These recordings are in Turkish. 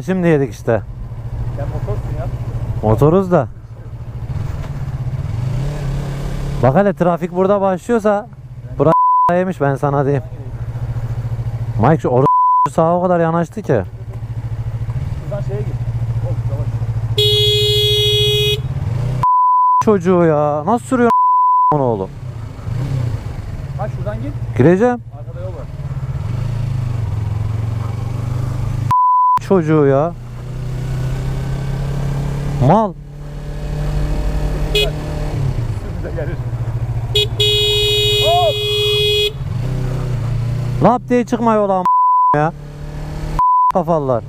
şimdi yedik işte. Sen motorsun ya. Motoruz da. Bak hele trafik burada başlıyorsa bura yemiş ben sana diyeyim. Mike şu oru sağa o kadar yanaştı ki. Şuradan şeye git. Çocuğu ya nasıl sürüyor onu oğlum? Ha şuradan git. Gireceğim. Arkada yol var. Çocuğu ya. Mal. Lap diye çıkma yola ya. Kafalılar.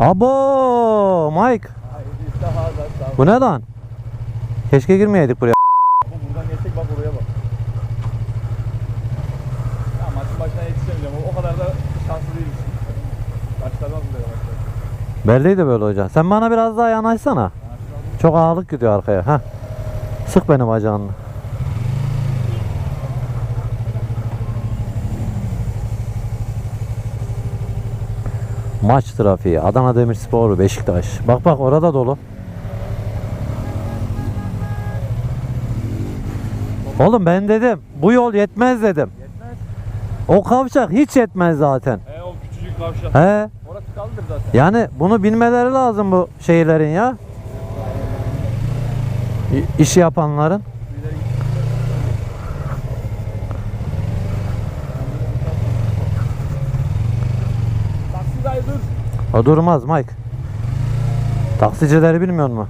Abo Mike. Bu ne lan? Keşke girmeyeydik buraya. Bu buradan geçecek bak oraya bak. Ya maçın başına yetişemeyeceğim. O- O kadar da şanslı değiliz. Başlardan buraya başlar. Belliydi böyle olacak. Sen bana biraz daha yanaşsana. Çok ağırlık gidiyor arkaya. Heh. Sık benim bacağını. Maç trafiği. Adana Demirspor, Beşiktaş. Bak bak orada dolu. Oğlum ben dedim bu yol yetmez dedim. Yetmez. O kavşak hiç yetmez zaten. E o küçücük kavşak. He. Orası kaldır zaten. Yani bunu bilmeleri lazım bu şehirlerin ya. İ- İşi yapanların. O durmaz Mike. Taksicileri bilmiyor mu?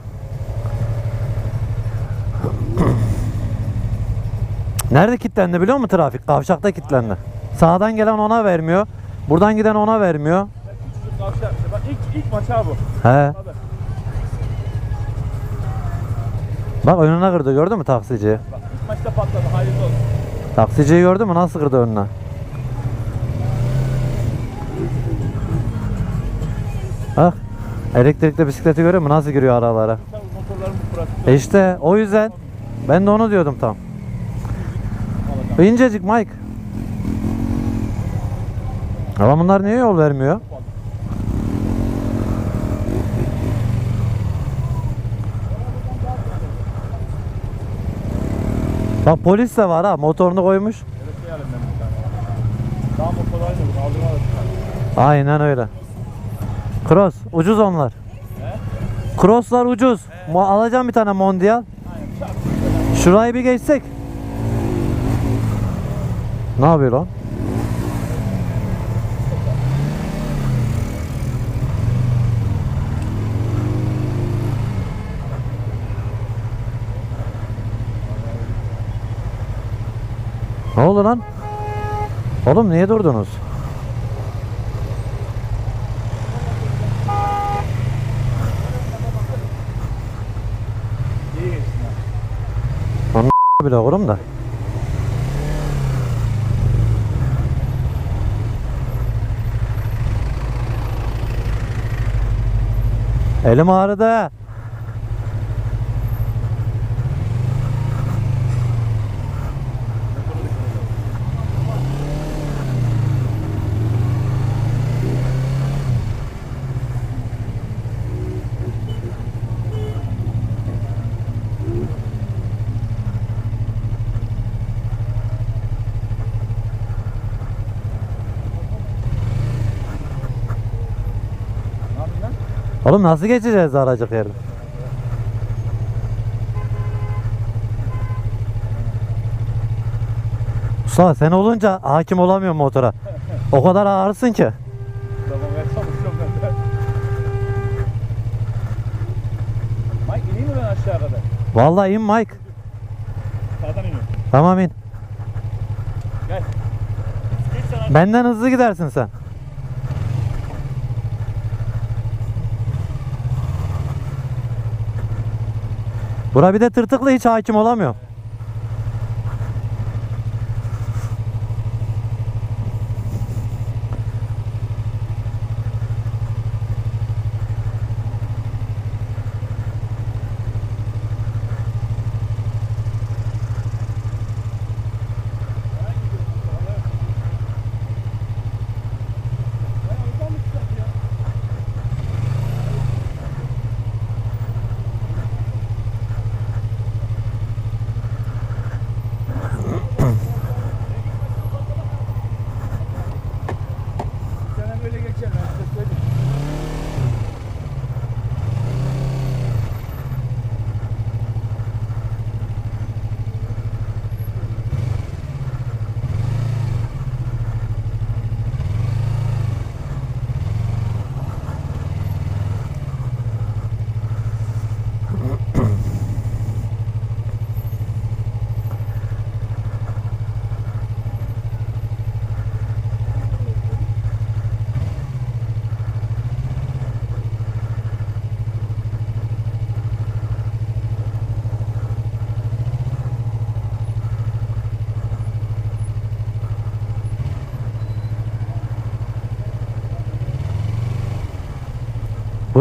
Nerede kilitlendi biliyor musun trafik? Kavşakta kilitlendi. Sağdan gelen ona vermiyor. Buradan giden ona vermiyor. Ya Küçücük kavşak. İşte Bak ilk, ilk maç ha bu. He. Bak önüne kırdı gördün mü taksiciyi? Bak ilk maçta patladı. Hayırlı olsun. Taksiciyi gördün mü nasıl kırdı önüne? Bak elektrikli bisikleti görüyor musun nasıl giriyor aralara? E işte o yüzden ben de onu diyordum tam. İncecik Mike. Ama bunlar niye yol vermiyor? Bak polis de var ha motorunu koymuş. Aynen öyle. Cross ucuz onlar. Crosslar ucuz. Alacağım bir tane mondial. Şurayı bir geçsek. Ne yapıyor lan? Ne oldu lan? Oğlum niye durdunuz? Ha. bile okurum da. Elim ağrıdı. Oğlum nasıl geçeceğiz aracık yerden? Mustafa sen olunca hakim olamıyorum motora. O kadar ağırsın ki. Mike ineyim mi ben aşağıda? Vallahi in Mike. Sağdan iniyorum. Tamam in. Gel. Aşağı. Benden hızlı gidersin sen. Bura bir de tırtıklı hiç hakim olamıyor.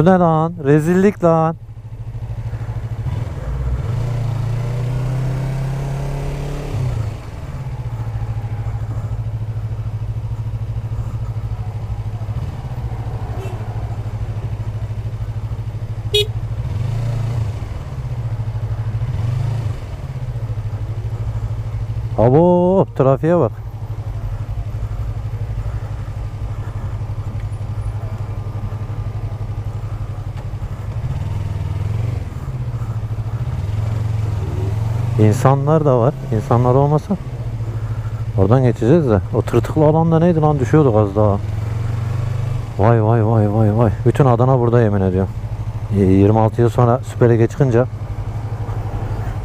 Bu ne lan? Rezillik lan. Abo trafiğe bak. İnsanlar da var. İnsanlar olmasa oradan geçeceğiz de. O tırtıklı alanda neydi lan düşüyorduk az daha. Vay vay vay vay vay. Bütün Adana burada yemin ediyorum. Y- 26 yıl sonra Süper Lig'e çıkınca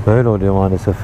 böyle oluyor maalesef.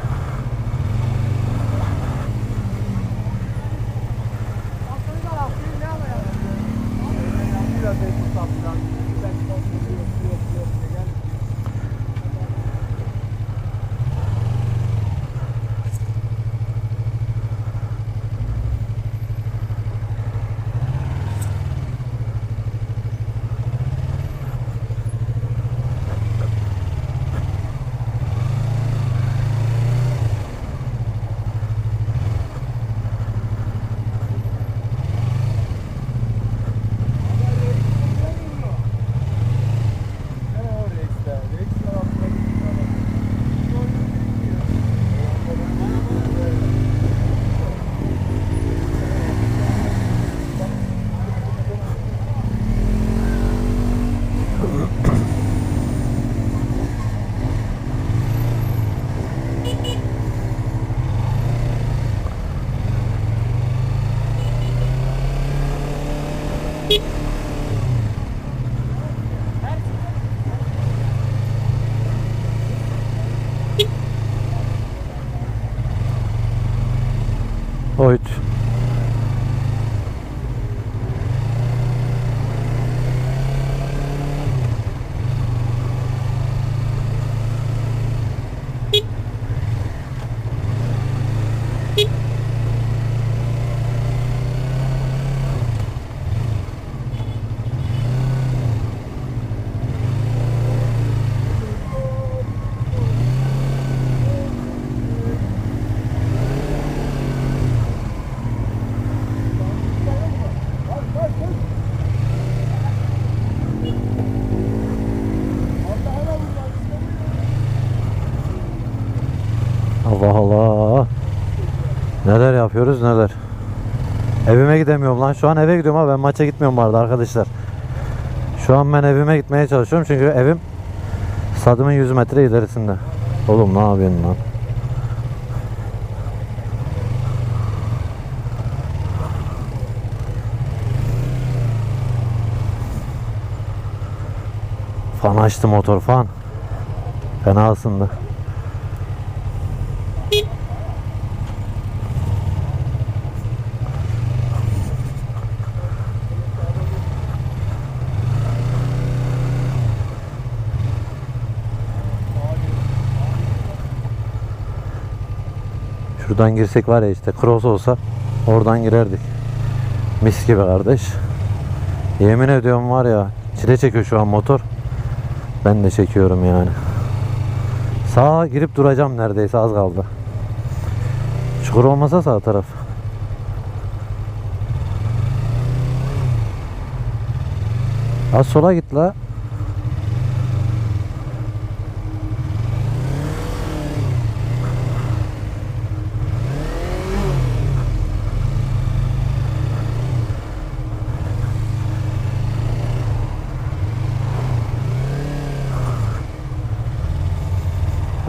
Oyt. Allah Allah. Neler yapıyoruz neler. Evime gidemiyorum lan. Şu an eve gidiyorum ama ben maça gitmiyorum bu arada arkadaşlar. Şu an ben evime gitmeye çalışıyorum çünkü evim stadımın 100 metre ilerisinde. Oğlum ne yapıyorsun lan? Fan açtı motor fan. Fena ısındı. Şuradan girsek var ya işte cross olsa oradan girerdik. Mis gibi kardeş. Yemin ediyorum var ya çile çekiyor şu an motor. Ben de çekiyorum yani. Sağa girip duracağım neredeyse az kaldı. Çukur olmasa sağ taraf. Az sola git la.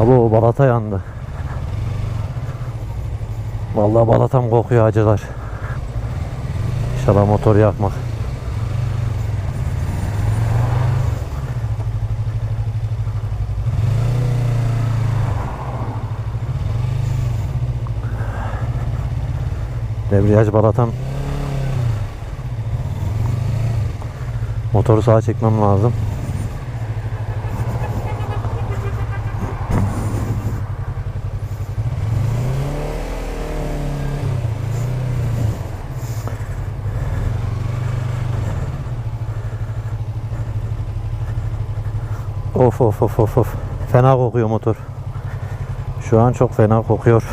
Abo balata yandı. Vallahi balatam kokuyor acılar. İnşallah motor yakmak. Debriyaj balatam. Motoru sağa çekmem lazım. Of of of of of. Fena kokuyor motor. Şu an çok fena kokuyor.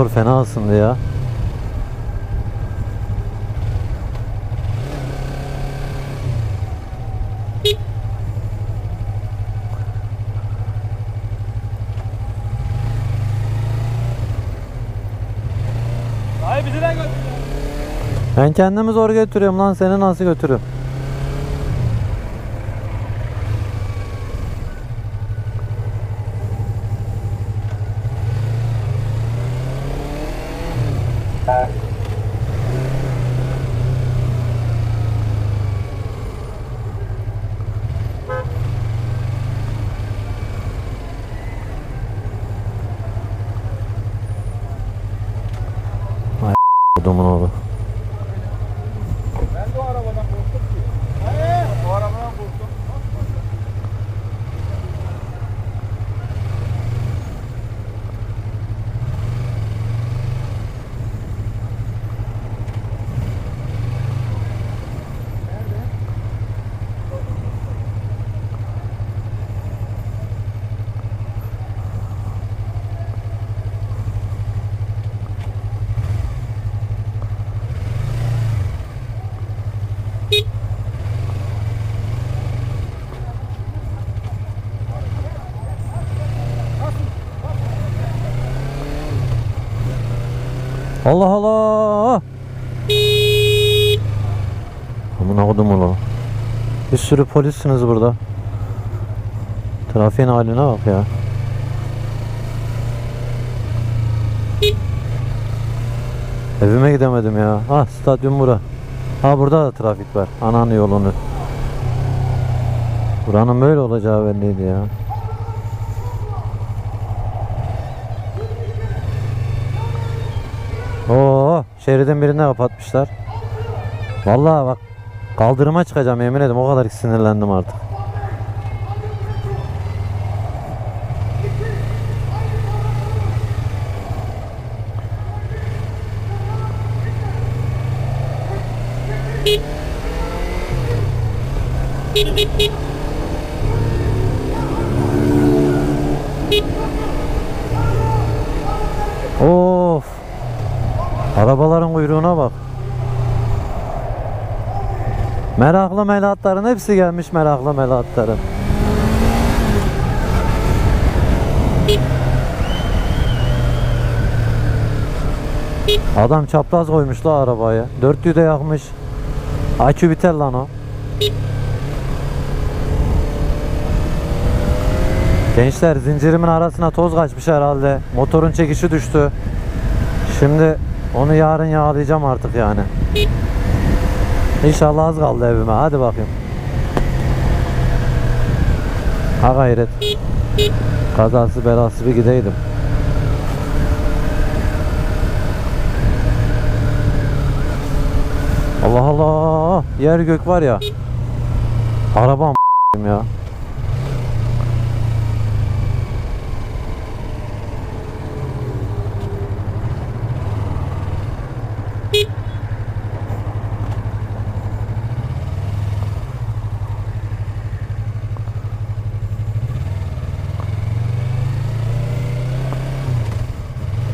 Motor fena ısındı ya. Ben kendimi zor götürüyorum lan seni nasıl götürüyorum? do. Allah Allah. Amına kodum oğlu. Bir sürü polissiniz burada. Trafiğin haline bak ya. Evime gidemedim ya. Ah stadyum bura. Ha burada da trafik var. Ananı yolunu. Buranın böyle olacağı belliydi ya. Oo, şeridin birinde kapatmışlar. Vallahi bak kaldırıma çıkacağım yemin ederim o kadar sinirlendim artık. Of. kuyruğuna bak. Meraklı melatların hepsi gelmiş meraklı melatların. Adam çapraz koymuş la arabaya. Dörtlüyü de yakmış. Akü biter lan o. Gençler zincirimin arasına toz kaçmış herhalde. Motorun çekişi düştü. Şimdi onu yarın yağlayacağım artık yani. İnşallah az kaldı evime. Hadi bakayım. Ha gayret. Kazası belası bir gideydim. Allah Allah. Yer gök var ya. Arabam ya.